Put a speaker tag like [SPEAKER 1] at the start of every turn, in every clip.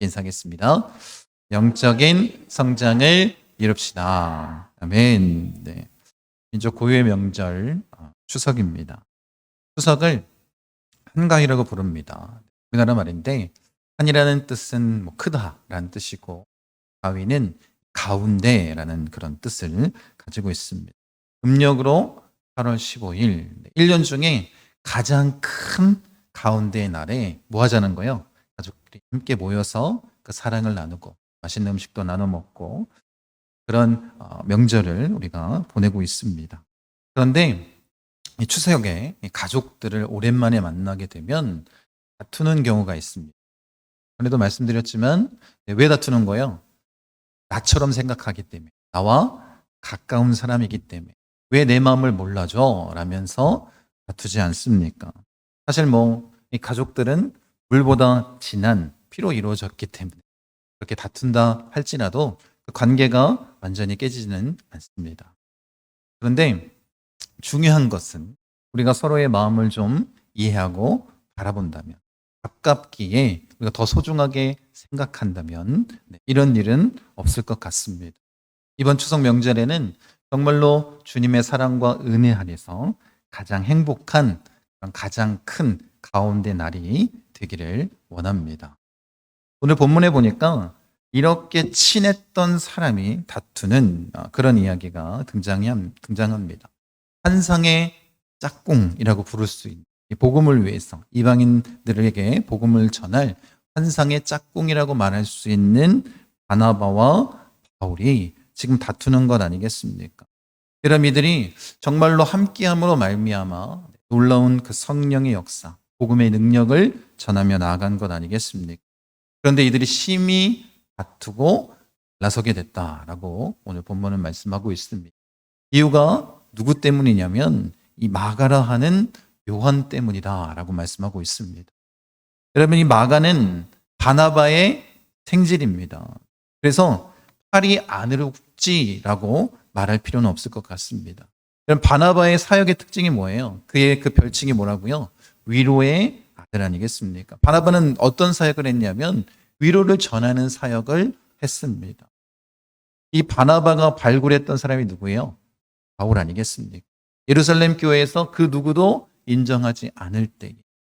[SPEAKER 1] 인사하겠습니다. 영적인 성장을 이룹시다. 아멘. 네. 민족 고유의 명절 어, 추석입니다. 추석을 한가위라고 부릅니다. 우리나라 말인데 한이라는 뜻은 뭐 크다라는 뜻이고 가위는 가운데라는 그런 뜻을 가지고 있습니다. 음력으로 8월 15일 1년 중에 가장 큰 가운데의 날에 뭐 하자는 거예요? 가족들이 함께 모여서 그 사랑을 나누고 맛있는 음식도 나눠 먹고 그런 어, 명절을 우리가 보내고 있습니다. 그런데 이 추석에 이 가족들을 오랜만에 만나게 되면 다투는 경우가 있습니다. 전에도 말씀드렸지만 네, 왜 다투는 거예요? 나처럼 생각하기 때문에 나와 가까운 사람이기 때문에 왜 내 마음을 몰라줘? 라면서 다투지 않습니까? 사실 뭐 이 가족들은 물보다 진한 피로 이루어졌기 때문에 그렇게 다툰다 할지라도 그 관계가 완전히 깨지지는 않습니다. 그런데 중요한 것은 우리가 서로의 마음을 좀 이해하고 바라본다면 가깝기에 우리가 더 소중하게 생각한다면 네, 이런 일은 없을 것 같습니다. 이번 추석 명절에는 정말로 주님의 사랑과 은혜 안에서 가장 행복한 가장 큰 가운데 날이 되기를 원합니다. 오늘 본문에 보니까 이렇게 친했던 사람이 다투는 아, 그런 이야기가 등장합니다. 환상의 짝꿍이라고 부를 수 있는 이 복음을 위해서 이방인들에게 복음을 전할 환상의 짝꿍이라고 말할 수 있는 바나바와 바울이 지금 다투는 것 아니겠습니까? 그럼 이들이 정말로 함께함으로 말미암아 놀라운 그 성령의 역사, 복음의 능력을 전하며 나아간 것 아니겠습니까? 그런데 이들이 심히 다투고 나서게 됐다라고 오늘 본문은 말씀하고 있습니다. 이유가 누구 때문이냐면 이 마가라 하는 요한 때문이다라고 말씀하고 있습니다. 여러분 이 마가는 바나바의 생질입니다. 그래서 팔이 안으로 굽지라고 말할 필요는 없을 것 같습니다. 그럼 바나바의 사역의 특징이 뭐예요? 그의 그 별칭이 뭐라고요? 위로의 아들 아니겠습니까? 바나바는 어떤 사역을 했냐면 위로를 전하는 사역을 했습니다. 이 바나바가 발굴했던 사람이 누구예요? 바울 아니겠습니까? 예루살렘 교회에서 그 누구도 인정하지 않을 때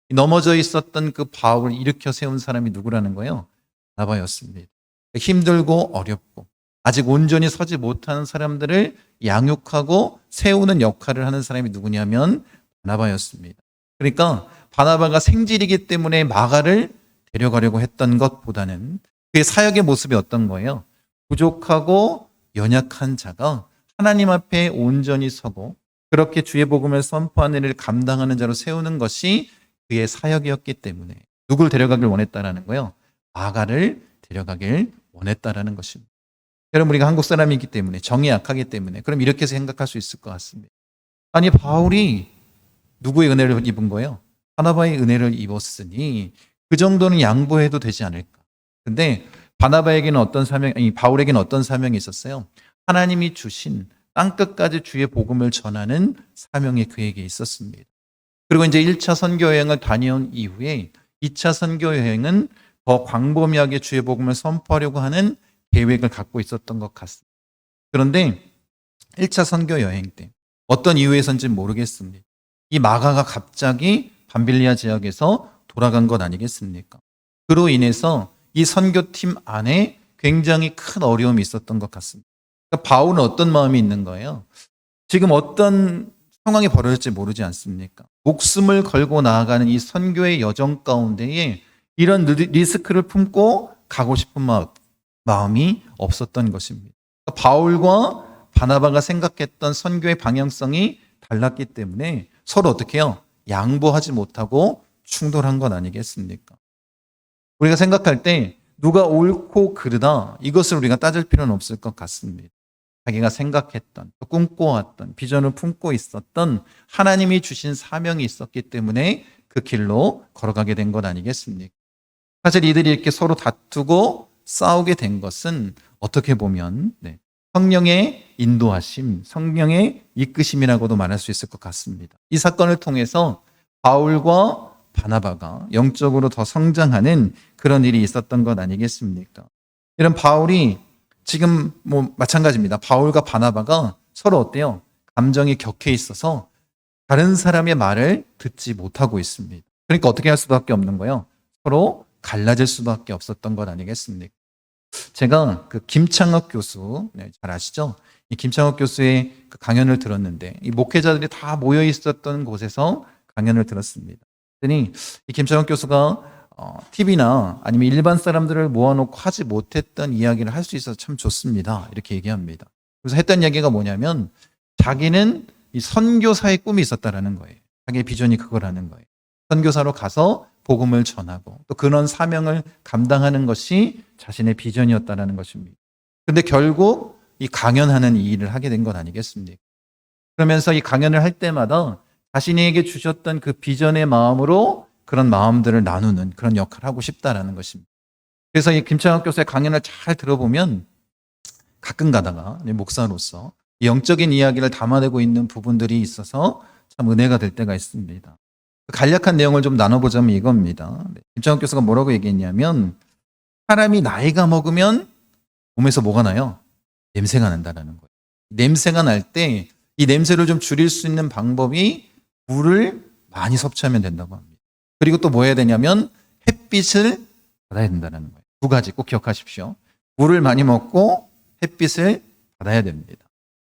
[SPEAKER 1] 넘어져 있었던 그 바울을 일으켜 세운 사람이 누구라는 거예요? 바나바였습니다. 힘들고 어렵고 아직 온전히 서지 못하는 사람들을 양육하고 세우는 역할을 하는 사람이 누구냐면 바나바였습니다. 그러니까 바나바가 생질이기 때문에 마가를 데려가려고 했던 것보다는 그의 사역의 모습이 어떤 거예요? 부족하고 연약한 자가 하나님 앞에 온전히 서고 그렇게 주의 복음을 선포하는 일을 감당하는 자로 세우는 것이 그의 사역이었기 때문에 누굴 데려가길 원했다라는 거예요? 마가를 데려가길 원했다라는 것입니다. 여러분 우리가 한국 사람이기 때문에 정이 약하기 때문에 그럼 이렇게 생각할 수 있을 것 같습니다. 아니 바울이 누구의 은혜를 입은 거예요? 바나바의 은혜를 입었으니 그 정도는 양보해도 되지 않을까? 근데 바나바에게는 어떤 사명, 아니 바울에게는 어떤 사명이 있었어요? 하나님이 주신 땅 끝까지 주의 복음을 전하는 사명이 그에게 있었습니다. 그리고 이제 1차 선교 여행을 다녀온 이후에 2차 선교 여행은 더 광범위하게 주의 복음을 선포하려고 하는 계획을 갖고 있었던 것 같습니다. 그런데 1차 선교 여행 때 어떤 이유에선지 모르겠습니다. 이 마가가 갑자기 밤빌리아 지역에서 돌아간 것 아니겠습니까? 그로 인해서 이 선교팀 안에 굉장히 큰 어려움이 있었던 것 같습니다. 그러니까 바울은 어떤 마음이 있는 거예요? 지금 어떤 상황이 벌어질지 모르지 않습니까? 목숨을 걸고 나아가는 이 선교의 여정 가운데에 이런 리- 리스크를 품고 가고 싶은 마음, 마음이 없었던 것입니다. 그러니까 바울과 바나바가 생각했던 선교의 방향성이 달랐기 때문에 서로 어떻게 해요? 양보하지 못하고 충돌한 건 아니겠습니까? 우리가 생각할 때 누가 옳고 그르다 이것을 우리가 따질 필요는 없을 것 같습니다. 자기가 생각했던 또 꿈꿔왔던 비전을 품고 있었던 하나님이 주신 사명이 있었기 때문에 그 길로 걸어가게 된 것 아니겠습니까? 사실 이들이 이렇게 서로 다투고 싸우게 된 것은 어떻게 보면 네, 성령의 인도하심, 성령의 이끄심이라고도 말할 수 있을 것 같습니다. 이 사건을 통해서 바울과 바나바가 영적으로 더 성장하는 그런 일이 있었던 것 아니겠습니까? 이런 바울이 지금 뭐 마찬가지입니다. 바울과 바나바가 서로 어때요? 감정이 격해 있어서 다른 사람의 말을 듣지 못하고 있습니다. 그러니까 어떻게 할 수밖에 없는 거예요? 서로 갈라질 수밖에 없었던 것 아니겠습니까? 제가 그 김창학 교수, 네, 잘 아시죠? 이 김창학 교수의 그 강연을 들었는데, 이 목회자들이 다 모여 있었던 곳에서 강연을 들었습니다. 그랬더니 이 김창학 교수가 어, TV나 아니면 일반 사람들을 모아놓고 하지 못했던 이야기를 할 수 있어서 참 좋습니다. 이렇게 얘기합니다. 그래서 했던 얘기가 뭐냐면 자기는 이 선교사의 꿈이 있었다라는 거예요. 자기의 비전이 그거라는 거예요. 선교사로 가서 복음을 전하고 또 그런 사명을 감당하는 것이 자신의 비전이었다라는 것입니다. 근데 결국 이 강연하는 이 일을 하게 된건 아니겠습니까? 그러면서 이 강연을 할 때마다 자신에게 주셨던 그 비전의 마음으로 그런 마음들을 나누는 그런 역할을 하고 싶다라는 것입니다. 그래서 이 김창학 교수의 강연을 잘 들어보면 가끔 가다가 목사로서 영적인 이야기를 담아내고 있는 부분들이 있어서 참 은혜가 될 때가 있습니다. 간략한 내용을 좀 나눠보자면 이겁니다. 네, 김창학 교수가 뭐라고 얘기했냐면 사람이 나이가 먹으면 몸에서 뭐가 나요? 냄새가 난다라는 거예요. 냄새가 날 때 이 냄새를 좀 줄일 수 있는 방법이 물을 많이 섭취하면 된다고 합니다. 그리고 또 뭐 해야 되냐면 햇빛을 받아야 된다는 거예요. 두 가지 꼭 기억하십시오. 물을 많이 먹고 햇빛을 받아야 됩니다.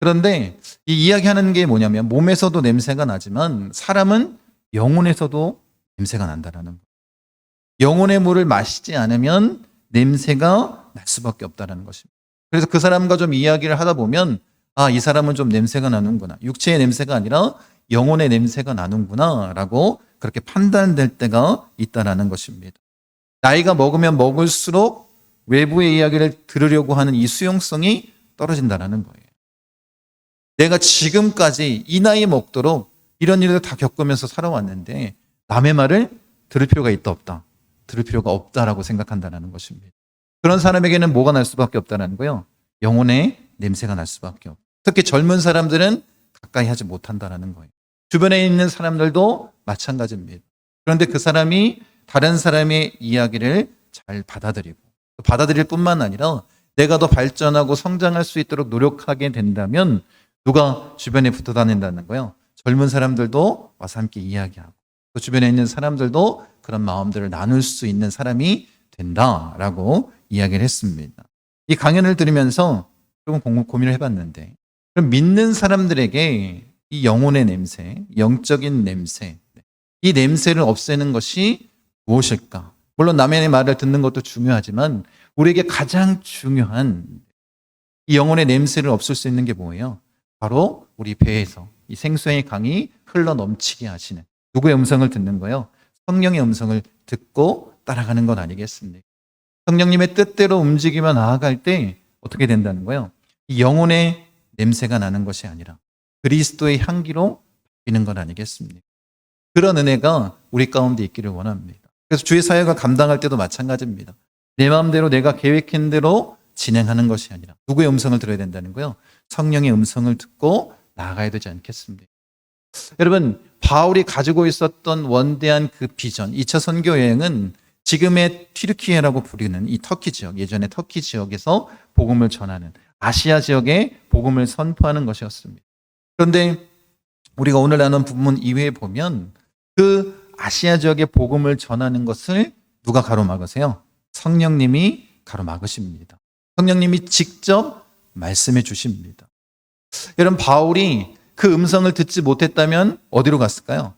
[SPEAKER 1] 그런데 이 이야기하는 게 뭐냐면 몸에서도 냄새가 나지만 사람은 영혼에서도 냄새가 난다라는 거예요. 영혼의 물을 마시지 않으면 냄새가 날 수밖에 없다는 것입니다. 그래서 그 사람과 좀 이야기를 하다 보면 아, 이 사람은 좀 냄새가 나는구나. 육체의 냄새가 아니라 영혼의 냄새가 나는구나라고 그렇게 판단될 때가 있다라는 것입니다. 나이가 먹으면 먹을수록 외부의 이야기를 들으려고 하는 이 수용성이 떨어진다라는 거예요. 내가 지금까지 이 나이 먹도록 이런 일을 다 겪으면서 살아왔는데 남의 말을 들을 필요가 있다 없다. 들을 필요가 없다라고 생각한다는 것입니다. 그런 사람에게는 뭐가 날 수밖에 없다는 거예요. 영혼의 냄새가 날 수밖에 없다. 특히 젊은 사람들은 가까이 하지 못한다는 거예요. 주변에 있는 사람들도 마찬가지입니다. 그런데 그 사람이 다른 사람의 이야기를 잘 받아들이고 받아들일 뿐만 아니라 내가 더 발전하고 성장할 수 있도록 노력하게 된다면 누가 주변에 붙어 다닌다는 거예요. 젊은 사람들도 와서 함께 이야기하고 또 주변에 있는 사람들도 그런 마음들을 나눌 수 있는 사람이 된다라고 이야기를 했습니다. 이 강연을 들으면서 조금 고민을 해봤는데 그럼 믿는 사람들에게 이 영혼의 냄새, 영적인 냄새, 이 냄새를 없애는 것이 무엇일까? 물론 남의 말을 듣는 것도 중요하지만 우리에게 가장 중요한 이 영혼의 냄새를 없앨 수 있는 게 뭐예요? 바로 우리 배에서 이 생수의 강이 흘러 넘치게 하시는 누구의 음성을 듣는 거예요? 성령의 음성을 듣고 따라가는 것 아니겠습니까? 성령님의 뜻대로 움직이며 나아갈 때 어떻게 된다는 거예요? 이 영혼의 냄새가 나는 것이 아니라 그리스도의 향기로 바뀌는 것 아니겠습니까? 그런 은혜가 우리 가운데 있기를 원합니다. 그래서 주의 사역을 감당할 때도 마찬가지입니다. 내 마음대로 내가 계획한 대로 진행하는 것이 아니라 누구의 음성을 들어야 된다는 거요? 성령의 음성을 듣고 나아가야 되지 않겠습니까? 여러분, 바울이 가지고 있었던 원대한 그 비전, 2차 선교 여행은 지금의 튀르키예라고 부르는 이 터키 지역, 예전에 터키 지역에서 복음을 전하는 아시아 지역에 복음을 선포하는 것이었습니다. 그런데 우리가 오늘 나눈 부분 이외에 보면 그 아시아 지역의 복음을 전하는 것을 누가 가로막으세요? 성령님이 가로막으십니다. 성령님이 직접 말씀해 주십니다. 여러분, 바울이 그 음성을 듣지 못했다면 어디로 갔을까요?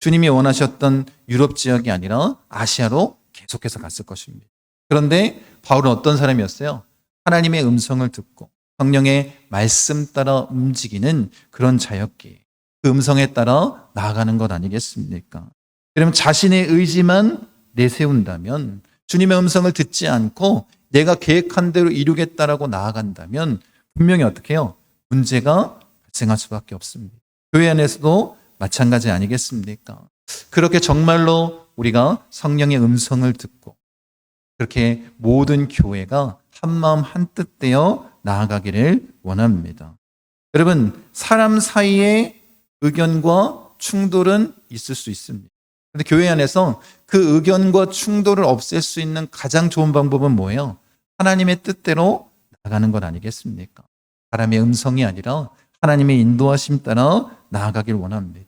[SPEAKER 1] 주님이 원하셨던 유럽 지역이 아니라 아시아로 계속해서 갔을 것입니다. 그런데 바울은 어떤 사람이었어요? 하나님의 음성을 듣고 성령의 말씀 따라 움직이는 그런 자였기에 그 음성에 따라 나아가는 것 아니겠습니까? 그러면 자신의 의지만 내세운다면 주님의 음성을 듣지 않고 내가 계획한 대로 이루겠다라고 나아간다면 분명히 어떻게 해요? 문제가 발생할 수밖에 없습니다. 교회 안에서도 마찬가지 아니겠습니까? 그렇게 정말로 우리가 성령의 음성을 듣고 그렇게 모든 교회가 한마음 한뜻 되어 나아가기를 원합니다. 여러분, 사람 사이에 의견과 충돌은 있을 수 있습니다. 근데 교회 안에서 그 의견과 충돌을 없앨 수 있는 가장 좋은 방법은 뭐예요? 하나님의 뜻대로 나가는 것 아니겠습니까? 사람의 음성이 아니라 하나님의 인도하심 따라 나아가길 원합니다.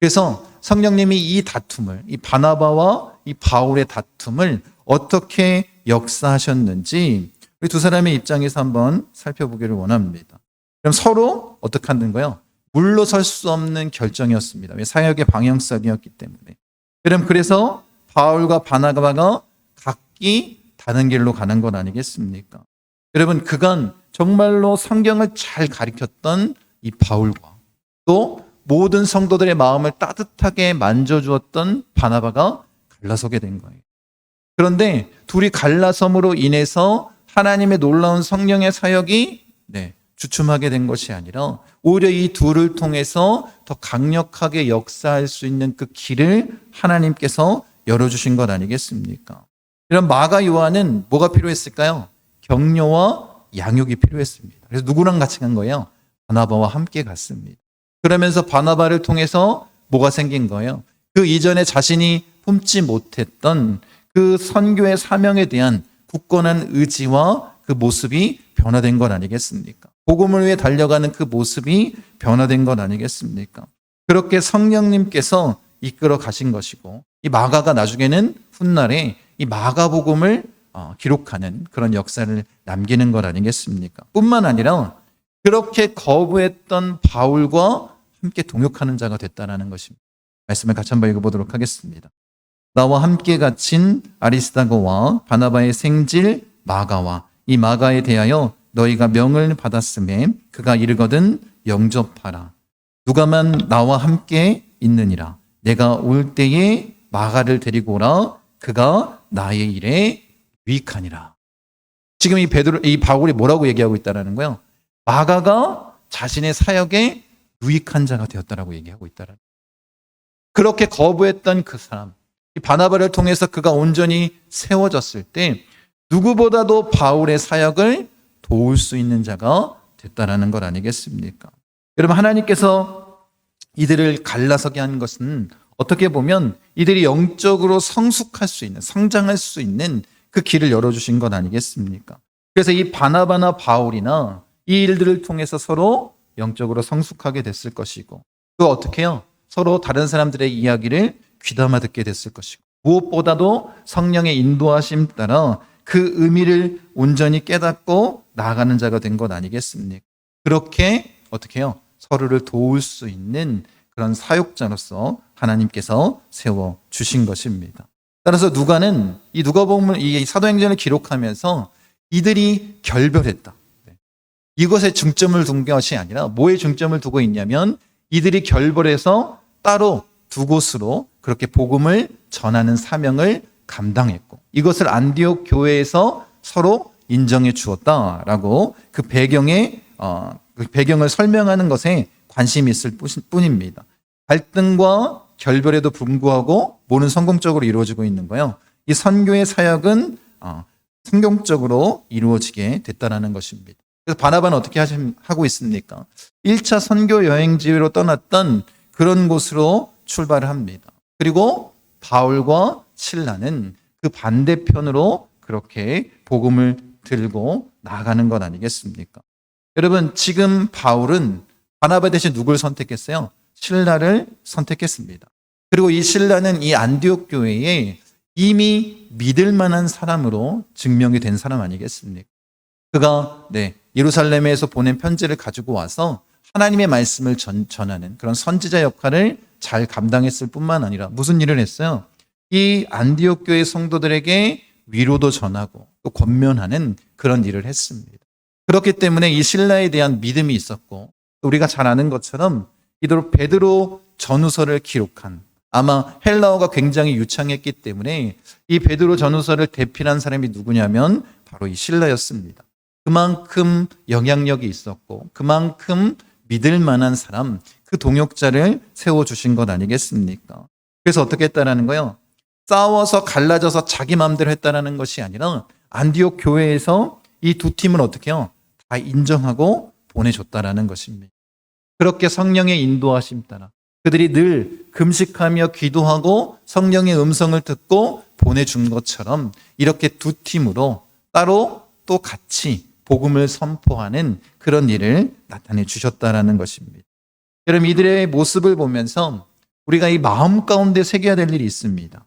[SPEAKER 1] 그래서 성령님이 이 다툼을, 이 바나바와 이 바울의 다툼을 어떻게 역사하셨는지 우리 두 사람의 입장에서 한번 살펴보기를 원합니다. 그럼 서로 어떻게 하는 거요? 물러설 수 없는 결정이었습니다. 왜 사역의 방향성이었기 때문에. 그럼 그래서 바울과 바나바가 각기 다른 길로 가는 건 아니겠습니까? 여러분 그간 정말로 성경을 잘 가리켰던 이 바울과 또 모든 성도들의 마음을 따뜻하게 만져주었던 바나바가 갈라서게 된 거예요. 그런데 둘이 갈라섬으로 인해서 하나님의 놀라운 성령의 사역이 네, 주춤하게 된 것이 아니라 오히려 이 둘을 통해서 더 강력하게 역사할 수 있는 그 길을 하나님께서 열어주신 것 아니겠습니까? 이런 마가 요한은 뭐가 필요했을까요? 격려와 양육이 필요했습니다. 그래서 누구랑 같이 간 거예요? 바나바와 함께 갔습니다. 그러면서 바나바를 통해서 뭐가 생긴 거예요? 그 이전에 자신이 품지 못했던 그 선교의 사명에 대한 굳건한 의지와 그 모습이 변화된 것 아니겠습니까? 복음을 위해 달려가는 그 모습이 변화된 것 아니겠습니까? 그렇게 성령님께서 이끌어 가신 것이고 이 마가가 나중에는 훗날에 이 마가 복음을 어, 기록하는 그런 역사를 남기는 것 아니겠습니까? 뿐만 아니라 그렇게 거부했던 바울과 함께 동역하는 자가 됐다라는 것입니다. 말씀을 같이 한번 읽어보도록 하겠습니다. 나와 함께 갇힌 아리스다고와 바나바의 생질 마가와 이 마가에 대하여 너희가 명을 받았음에 그가 이르거든 영접하라. 누가만 나와 함께 있느니라. 내가 올 때에 마가를 데리고 오라. 그가 나의 일에 유익하니라. 지금 이 베드로 이 바울이 뭐라고 얘기하고 있다라는 거예요? 마가가 자신의 사역에 유익한 자가 되었다라고 얘기하고 있다라는. 그렇게 거부했던 그 사람, 이 바나바를 통해서 그가 온전히 세워졌을 때 누구보다도 바울의 사역을 도울 수 있는 자가 됐다라는 것 아니겠습니까? 여러분 하나님께서 이들을 갈라서게 한 것은 어떻게 보면 이들이 영적으로 성숙할 수 있는 성장할 수 있는 그 길을 열어주신 것 아니겠습니까? 그래서 이 바나바나 바울이나 이 일들을 통해서 서로 영적으로 성숙하게 됐을 것이고 또 어떻게 해요? 서로 다른 사람들의 이야기를 귀담아 듣게 됐을 것이고 무엇보다도 성령의 인도하심 따라 그 의미를 온전히 깨닫고 나아가는 자가 된 것 아니겠습니까? 그렇게 어떻게 해요? 서로를 도울 수 있는 그런 사역자로서 하나님께서 세워 주신 것입니다. 따라서 누가는 이 누가복음을 이 사도행전을 기록하면서 이들이 결별했다. 네. 이것에 중점을 둔 것이 아니라 뭐에 중점을 두고 있냐면 이들이 결별해서 따로 두 곳으로 그렇게 복음을 전하는 사명을 감당했고 이것을 안디옥 교회에서 서로 인정해 주었다라고 그 배경에 어, 그 배경을 설명하는 것에 관심이 있을 뿐입니다. 갈등과 결별에도 불구하고 뭐는 성공적으로 이루어지고 있는 거예요. 이 선교의 사역은 어, 성공적으로 이루어지게 됐다라는 것입니다. 그래서 바나바는 어떻게 하고 있습니까? 1차 선교 여행지로 떠났던 그런 곳으로 출발을 합니다. 그리고 바울과 신라는 그 반대편으로 그렇게 복음을 들고 나가는 것 아니겠습니까? 여러분, 지금 바울은 바나바 대신 누굴 선택했어요? 신라를 선택했습니다. 그리고 이 신라는 이 안디옥 교회에 이미 믿을 만한 사람으로 증명이 된 사람 아니겠습니까? 그가 네, 예루살렘에서 보낸 편지를 가지고 와서 하나님의 말씀을 전, 전하는 그런 선지자 역할을 잘 감당했을 뿐만 아니라 무슨 일을 했어요? 이 안디옥 교회 성도들에게 위로도 전하고 또 권면하는 그런 일을 했습니다. 그렇기 때문에 이 신라에 대한 믿음이 있었고 우리가 잘 아는 것처럼 이대로 베드로 전후서를 기록한 아마 헬라어가 굉장히 유창했기 때문에 이 베드로 전후서를 대필한 사람이 누구냐면 바로 이 신라였습니다. 그만큼 영향력이 있었고 그만큼 믿을 만한 사람 그 동역자를 세워 주신 것 아니겠습니까? 그래서 어떻게 했다라는 거요? 싸워서 갈라져서 자기 마음대로 했다라는 것이 아니라 안디옥 교회에서 이 두 팀을 어떻게 해요? 다 인정하고 보내줬다라는 것입니다. 그렇게 성령의 인도하심 따라 그들이 늘 금식하며 기도하고 성령의 음성을 듣고 보내준 것처럼 이렇게 두 팀으로 따로 또 같이 복음을 선포하는 그런 일을 나타내 주셨다라는 것입니다. 여러분 이들의 모습을 보면서 우리가 이 마음 가운데 새겨야 될 일이 있습니다.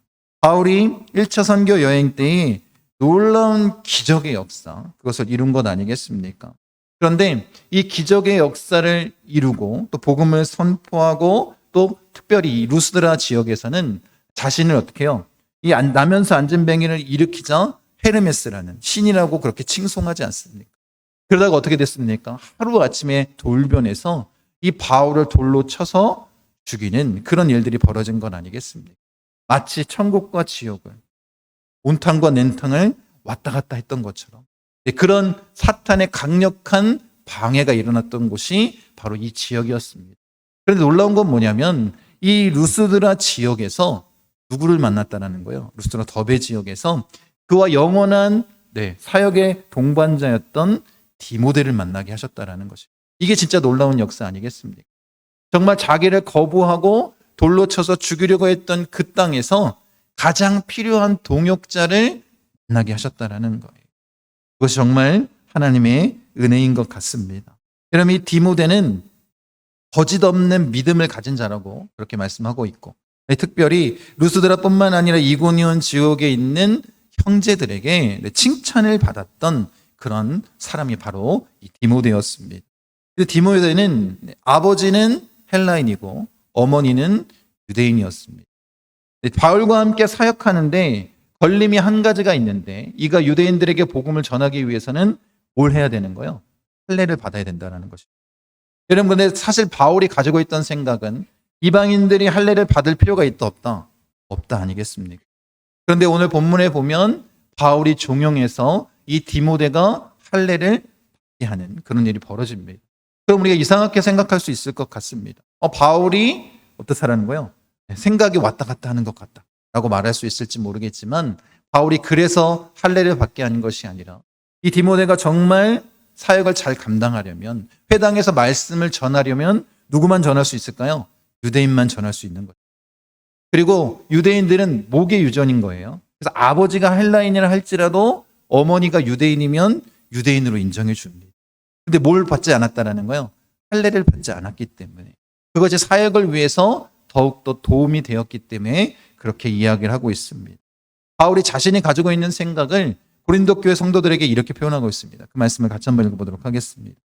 [SPEAKER 1] 바울이 1차 선교 여행 때에 놀라운 기적의 역사, 그것을 이룬 것 아니겠습니까? 그런데 이 기적의 역사를 이루고 또 복음을 선포하고 또 특별히 이 루스드라 지역에서는 자신을 어떻게 해요? 이 안- 나면서 안전뱅이를 일으키자 헤르메스라는 신이라고 그렇게 칭송하지 않습니까? 그러다가 어떻게 됐습니까? 하루 아침에 돌변해서 이 바울을 돌로 쳐서 죽이는 그런 일들이 벌어진 건 아니겠습니까? 마치 천국과 지옥을 온탕과 냉탕을 왔다 갔다 했던 것처럼 네, 그런 사탄의 강력한 방해가 일어났던 곳이 바로 이 지역이었습니다. 그런데 놀라운 건 뭐냐면 이 루스드라 지역에서 누구를 만났다라는 거예요. 루스드라 더베 지역에서 그와 영원한 네, 사역의 동반자였던 디모데를 만나게 하셨다라는 것이. 이게 진짜 놀라운 역사 아니겠습니까? 정말 자기를 거부하고 돌로 쳐서 죽이려고 했던 그 땅에서 가장 필요한 동역자를 만나게 하셨다라는 거예요. 그것이 정말 하나님의 은혜인 것 같습니다. 여러분 이 디모데는 거짓 없는 믿음을 가진 자라고 그렇게 말씀하고 있고 특별히 루스드라뿐만 아니라 이고니온 지역에 있는 형제들에게 칭찬을 받았던 그런 사람이 바로 이 디모데였습니다. 그 디모데는 아버지는 헬라인이고 어머니는 유대인이었습니다. 바울과 함께 사역하는데 걸림이 한 가지가 있는데 이가 유대인들에게 복음을 전하기 위해서는 뭘 해야 되는 거예요? 할례를 받아야 된다는 것입니다. 여러분 근데 사실 바울이 가지고 있던 생각은 이방인들이 할례를 받을 필요가 있다 없다? 없다 아니겠습니까? 그런데 오늘 본문에 보면 바울이 종용해서 이 디모데가 할례를 받게 하는 그런 일이 벌어집니다. 그럼 우리가 이상하게 생각할 수 있을 것 같습니다. 어, 바울이 어떻다라는 거예요? 생각이 왔다 갔다 하는 것 같다. 라고 말할 수 있을지 모르겠지만 바울이 그래서 할례를 받게 한 것이 아니라 이 디모데가 정말 사역을 잘 감당하려면 회당에서 말씀을 전하려면 누구만 전할 수 있을까요? 유대인만 전할 수 있는 거죠. 그리고 유대인들은 목의 유전인 거예요. 그래서 아버지가 헬라인이라 할지라도 어머니가 유대인이면 유대인으로 인정해 줍니다. 근데 뭘 받지 않았다라는 거예요? 할례를 받지 않았기 때문에 그것이 사역을 위해서 더욱더 도움이 되었기 때문에 그렇게 이야기를 하고 있습니다. 바울이 자신이 가지고 있는 생각을 고린도 교회 성도들에게 이렇게 표현하고 있습니다. 그 말씀을 같이 한번 읽어보도록 하겠습니다.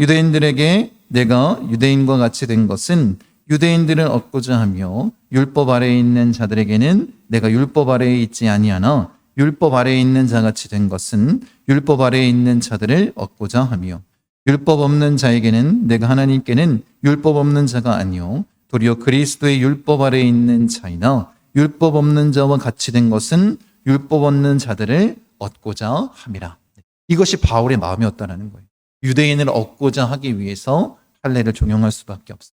[SPEAKER 1] 유대인들에게 내가 유대인과 같이 된 것은 유대인들을 얻고자 하며 율법 아래에 있는 자들에게는 내가 율법 아래에 있지 아니하나 율법 아래에 있는 자같이 된 것은 율법 아래에 있는 자들을 얻고자 하며 율법 없는 자에게는 내가 하나님께는 율법 없는 자가 아니요 도리어 그리스도의 율법 아래에 있는 자이나 율법 없는 자와 같이 된 것은 율법 없는 자들을 얻고자 함이라. 이것이 바울의 마음이었다는 거예요. 유대인을 얻고자 하기 위해서 할례를 종용할 수밖에 없어요.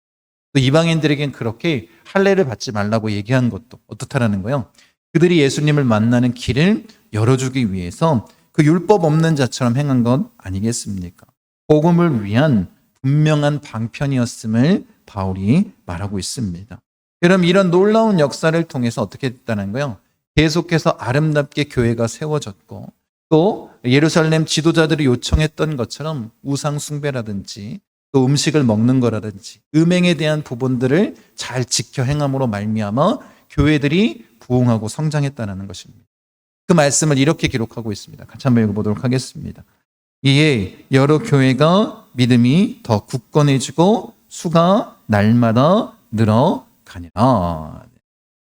[SPEAKER 1] 또 이방인들에겐 그렇게 할례를 받지 말라고 얘기한 것도 어떻다라는 거예요. 그들이 예수님을 만나는 길을 열어주기 위해서 그 율법 없는 자처럼 행한 것 아니겠습니까? 복음을 위한 분명한 방편이었음을 바울이 말하고 있습니다. 여러분 이런 놀라운 역사를 통해서 어떻게 됐다는 거예요? 계속해서 아름답게 교회가 세워졌고 또 예루살렘 지도자들이 요청했던 것처럼 우상 숭배라든지 또 음식을 먹는 거라든지 음행에 대한 부분들을 잘 지켜 행함으로 말미암아 교회들이 부흥하고 성장했다는 것입니다. 그 말씀을 이렇게 기록하고 있습니다. 같이 한번 읽어보도록 하겠습니다. 이에 여러 교회가 믿음이 더 굳건해지고 수가 날마다 늘어가니라.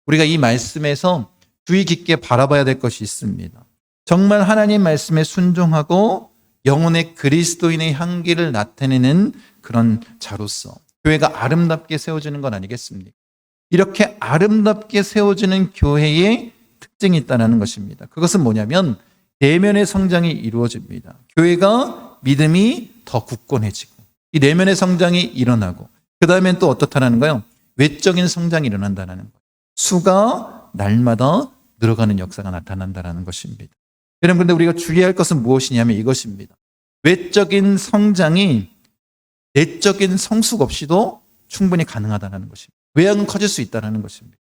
[SPEAKER 1] 우리가 이 말씀에서 주의 깊게 바라봐야 될 것이 있습니다. 정말 하나님 말씀에 순종하고 영혼의 그리스도인의 향기를 나타내는 그런 자로서 교회가 아름답게 세워지는 건 아니겠습니까? 이렇게 아름답게 세워지는 교회의 특징이 있다는 것입니다. 그것은 뭐냐면 내면의 성장이 이루어집니다. 교회가 믿음이 더 굳건해지고 이 내면의 성장이 일어나고 그 다음엔 또 어떻다는 거요? 외적인 성장이 일어난다는 거예요. 수가 날마다 늘어가는 역사가 나타난다는 것입니다. 여러분 근데 우리가 주의할 것은 무엇이냐면 이것입니다. 외적인 성장이 내적인 성숙 없이도 충분히 가능하다는 것입니다. 외양은 커질 수 있다는 것입니다.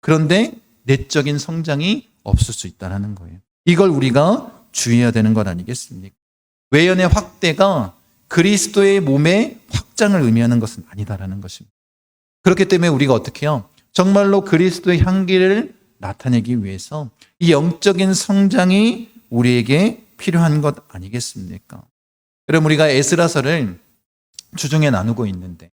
[SPEAKER 1] 그런데 내적인 성장이 없을 수 있다는 거예요. 이걸 우리가 주의해야 되는 것 아니겠습니까? 외연의 확대가 그리스도의 몸의 확장을 의미하는 것은 아니다라는 것입니다. 그렇기 때문에 우리가 어떻게 해요? 정말로 그리스도의 향기를 나타내기 위해서 이 영적인 성장이 우리에게 필요한 것 아니겠습니까? 여러분 우리가 에스라서를 주중에 나누고 있는데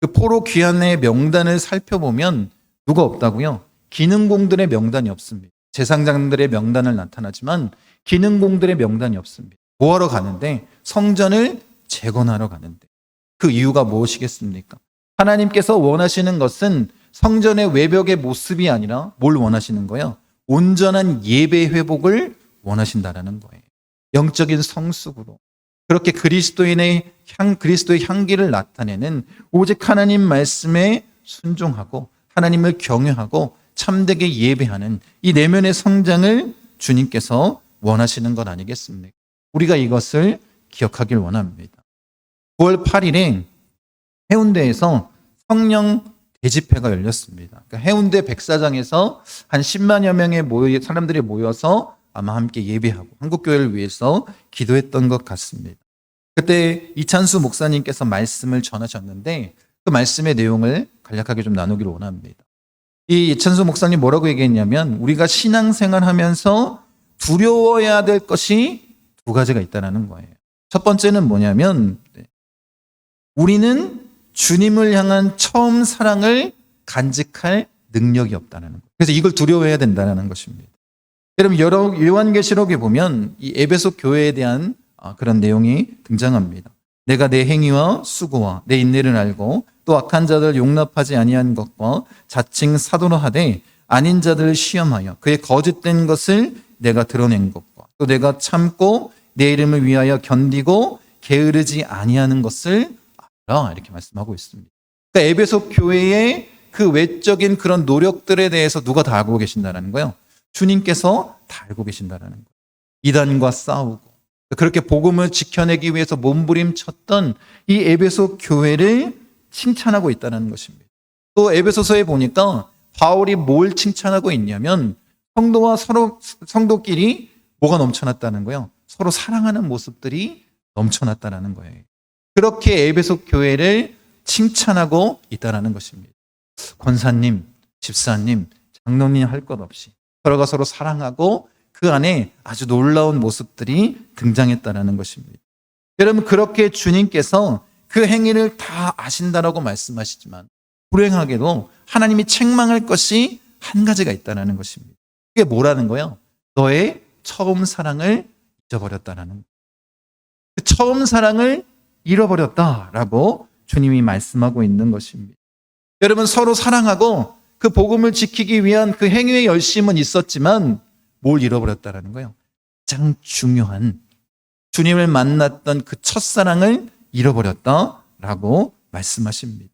[SPEAKER 1] 그 포로 귀환의 명단을 살펴보면 누가 없다고요? 기능공들의 명단이 없습니다. 재상장들의 명단을 나타나지만 기능공들의 명단이 없습니다. 뭐하러 가는데 성전을 재건하러 가는데 그 이유가 무엇이겠습니까? 하나님께서 원하시는 것은 성전의 외벽의 모습이 아니라 뭘 원하시는 거예요? 온전한 예배 회복을 원하신다라는 거예요. 영적인 성숙으로 그렇게 그리스도인의 향 그리스도의 향기를 나타내는 오직 하나님 말씀에 순종하고 하나님을 경외하고 참되게 예배하는 이 내면의 성장을 주님께서 원하시는 것 아니겠습니까? 우리가 이것을 기억하길 원합니다. 9월 8일에 해운대에서 성령 대집회가 열렸습니다. 그러니까 해운대 백사장에서 한 10만여 명의 모여, 사람들이 모여서 아마 함께 예배하고 한국교회를 위해서 기도했던 것 같습니다. 그때 이찬수 목사님께서 말씀을 전하셨는데 그 말씀의 내용을 간략하게 좀 나누기를 원합니다. 이 이찬수 목사님 뭐라고 얘기했냐면 우리가 신앙생활 하면서 두려워해야 될 것이 두 가지가 있다는 거예요. 첫 번째는 뭐냐면 네, 우리는 주님을 향한 처음 사랑을 간직할 능력이 없다는 거. 그래서 이걸 두려워해야 된다는 것입니다. 여러분 여러 요한계시록에 보면 이 에베소 교회에 대한 아, 그런 내용이 등장합니다. 내가 내 행위와 수고와 내 인내를 알고 또 악한 자들 용납하지 아니한 것과 자칭 사도로 하되 아닌 자들을 시험하여 그의 거짓된 것을 내가 드러낸 것과 또 내가 참고 내 이름을 위하여 견디고 게으르지 아니하는 것을 알아 이렇게 말씀하고 있습니다. 그러니까 에베소 교회의 그 외적인 그런 노력들에 대해서 누가 다 알고 계신다는 거예요. 주님께서 다 알고 계신다는 거예요. 이단과 싸우고 그렇게 복음을 지켜내기 위해서 몸부림쳤던 이 에베소 교회를 칭찬하고 있다는 것입니다. 또 에베소서에 보니까 바울이 뭘 칭찬하고 있냐면 성도와 서로 성도끼리 뭐가 넘쳐났다는 거예요. 서로 사랑하는 모습들이 넘쳐났다는 거예요. 그렇게 에베소 교회를 칭찬하고 있다는 것입니다. 권사님, 집사님, 장로님 할 것 없이 서로가 서로 사랑하고 그 안에 아주 놀라운 모습들이 등장했다는 것입니다. 여러분 그렇게 주님께서 그 행위를 다 아신다라고 말씀하시지만 불행하게도 하나님이 책망할 것이 한 가지가 있다는 것입니다. 그게 뭐라는 거예요? 너의 처음 사랑을 잊어버렸다라는. 그 처음 사랑을 잃어버렸다라고 주님이 말씀하고 있는 것입니다. 여러분 서로 사랑하고 그 복음을 지키기 위한 그 행위의 열심은 있었지만 뭘 잃어버렸다라는 거예요. 가장 중요한 주님을 만났던 그 첫사랑을 잃어버렸다라고 말씀하십니다.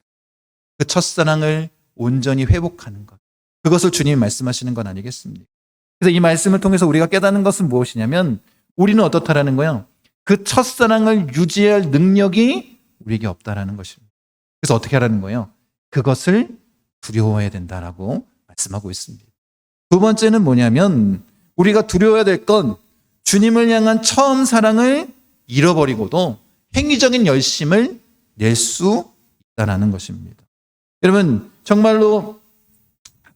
[SPEAKER 1] 그 첫사랑을 온전히 회복하는 것. 그것을 주님이 말씀하시는 건 아니겠습니까? 그래서 이 말씀을 통해서 우리가 깨닫는 것은 무엇이냐면 우리는 어떻다라는 거예요. 그 첫사랑을 유지할 능력이 우리에게 없다라는 것입니다. 그래서 어떻게 하라는 거예요? 그것을 두려워해야 된다라고 말씀하고 있습니다. 두 번째는 뭐냐면 우리가 두려워해야 될 건 주님을 향한 처음 사랑을 잃어버리고도 행위적인 열심을 낼 수 있다라는 것입니다. 여러분 정말로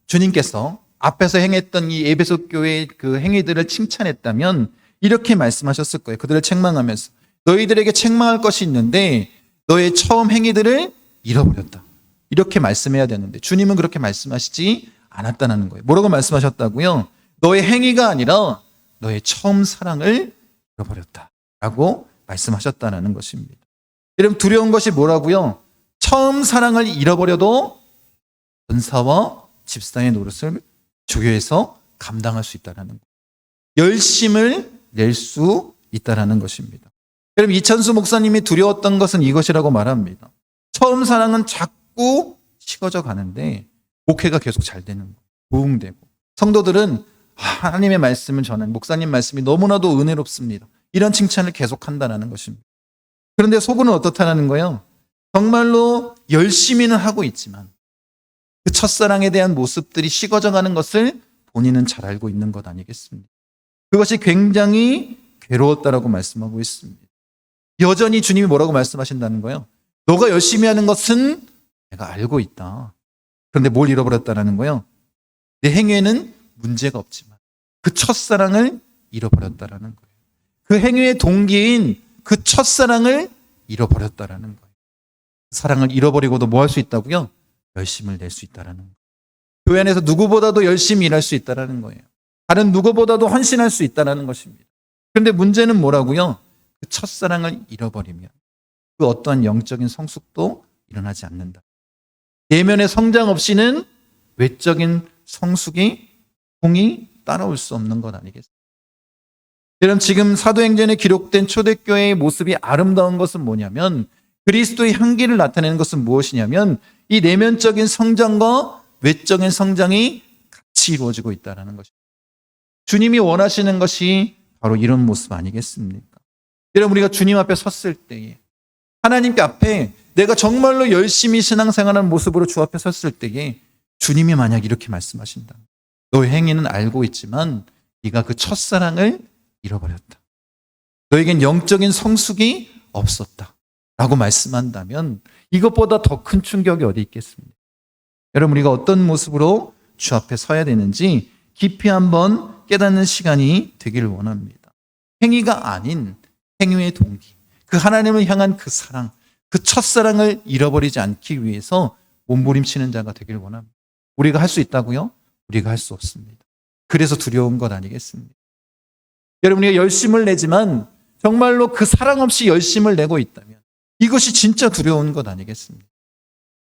[SPEAKER 1] 주님께서 앞에서 행했던 이 에베소 교회의 그 행위들을 칭찬했다면 이렇게 말씀하셨을 거예요. 그들을 책망하면서 너희들에게 책망할 것이 있는데 너의 처음 행위들을 잃어버렸다. 이렇게 말씀해야 되는데 주님은 그렇게 말씀하시지 않았다는 거예요. 뭐라고 말씀하셨다고요? 너의 행위가 아니라 너의 처음 사랑을 잃어버렸다 라고 말씀하셨다는 것입니다. 여러분 두려운 것이 뭐라고요? 처음 사랑을 잃어버려도 전사와 집사의 노릇을 조교에서 감당할 수 있다는 것. 열심을 낼 수 있다는 것입니다. 여러분 이찬수 목사님이 두려웠던 것은 이것이라고 말합니다. 처음 사랑은 자꾸 식어져 가는데 목회가 계속 잘 되는 거예요. 부흥되고 성도들은 하나님의 말씀을 전한 목사님 말씀이 너무나도 은혜롭습니다. 이런 칭찬을 계속 한다는 것입니다. 그런데 속은 어떻다는 거예요? 정말로 열심히는 하고 있지만 그 첫사랑에 대한 모습들이 식어져 가는 것을 본인은 잘 알고 있는 것 아니겠습니까? 그것이 굉장히 괴로웠다라고 말씀하고 있습니다. 여전히 주님이 뭐라고 말씀하신다는 거예요? 너가 열심히 하는 것은 내가 알고 있다. 그런데 뭘 잃어버렸다라는 거예요? 내 행위에는 문제가 없지만 그 첫사랑을 잃어버렸다라는 거예요. 그 행위의 동기인 그 첫사랑을 잃어버렸다라는 거예요. 그 사랑을 잃어버리고도 뭐 할 수 있다고요? 열심을 낼 수 있다라는 거예요. 교회 안에서 누구보다도 열심히 일할 수 있다라는 거예요. 다른 누구보다도 헌신할 수 있다라는 것입니다. 그런데 문제는 뭐라고요? 그 첫사랑을 잃어버리면 그 어떠한 영적인 성숙도 일어나지 않는다. 내면의 성장 없이는 외적인 성숙이 공이 따라올 수 없는 것 아니겠습니 까? 여러분 지금 사도행전에 기록된 초대교회의 모습이 아름다운 것은 뭐냐면 그리스도의 향기를 나타내는 것은 무엇이냐면 이 내면적인 성장과 외적인 성장이 같이 이루어지고 있다는 것입니다. 주님이 원하시는 것이 바로 이런 모습 아니겠습니까? 여러분 우리가 주님 앞에 섰을 때에 하나님께 앞에 내가 정말로 열심히 신앙생활하는 모습으로 주 앞에 섰을 때에 주님이 만약 이렇게 말씀하신다. 너의 행위는 알고 있지만 네가 그 첫사랑을 잃어버렸다. 너에겐 영적인 성숙이 없었다. 라고 말씀한다면 이것보다 더 큰 충격이 어디 있겠습니까? 여러분 우리가 어떤 모습으로 주 앞에 서야 되는지 깊이 한번 깨닫는 시간이 되기를 원합니다. 행위가 아닌 행위의 동기, 그 하나님을 향한 그 사랑, 그 첫사랑을 잃어버리지 않기 위해서 몸부림치는 자가 되기를 원합니다. 우리가 할 수 있다고요? 우리가 할 수 없습니다. 그래서 두려운 것 아니겠습니까? 여러분, 우리가 열심을 내지만 정말로 그 사랑 없이 열심을 내고 있다면 이것이 진짜 두려운 것 아니겠습니까?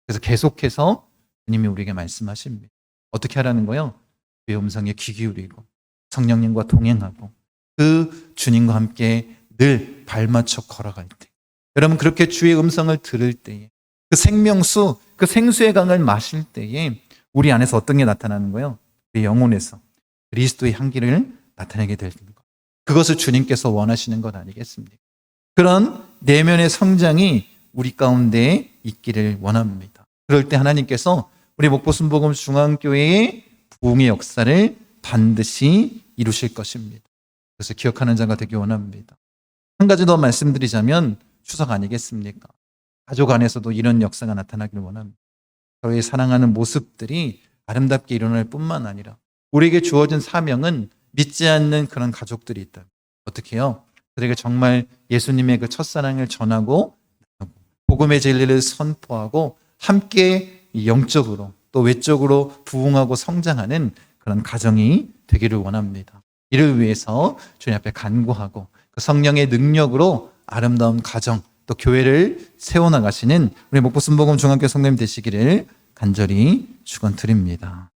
[SPEAKER 1] 그래서 계속해서 주님이 우리에게 말씀하십니다. 어떻게 하라는 거요? 주의 음성에 귀 기울이고 성령님과 동행하고 그 주님과 함께 늘 발맞춰 걸어갈 때 여러분 그렇게 주의 음성을 들을 때에 그 생명수 그 생수의 강을 마실 때에 우리 안에서 어떤 게 나타나는 거예요? 우리 영혼에서 그리스도의 향기를 나타내게 될 것. 그것을 주님께서 원하시는 것 아니겠습니까? 그런 내면의 성장이 우리 가운데 있기를 원합니다. 그럴 때 하나님께서 우리 목포순복음 중앙교회의 부흥의 역사를 반드시 이루실 것입니다. 그래서 기억하는 자가 되기 원합니다. 한 가지 더 말씀드리자면 추석 아니겠습니까? 가족 안에서도 이런 역사가 나타나길 원합니다. 저의 사랑하는 모습들이 아름답게 일어날 뿐만 아니라 우리에게 주어진 사명은 믿지 않는 그런 가족들이 있다. 어떻게 해요? 그들에게 정말 예수님의 그 첫사랑을 전하고 복음의 진리를 선포하고 함께 영적으로 또 외적으로 부흥하고 성장하는 그런 가정이 되기를 원합니다. 이를 위해서 주님 앞에 간구하고 그 성령의 능력으로 아름다운 가정 또 교회를 세워나가시는 우리 목포순복음 중학교 성도님 되시기를 간절히 축원드립니다.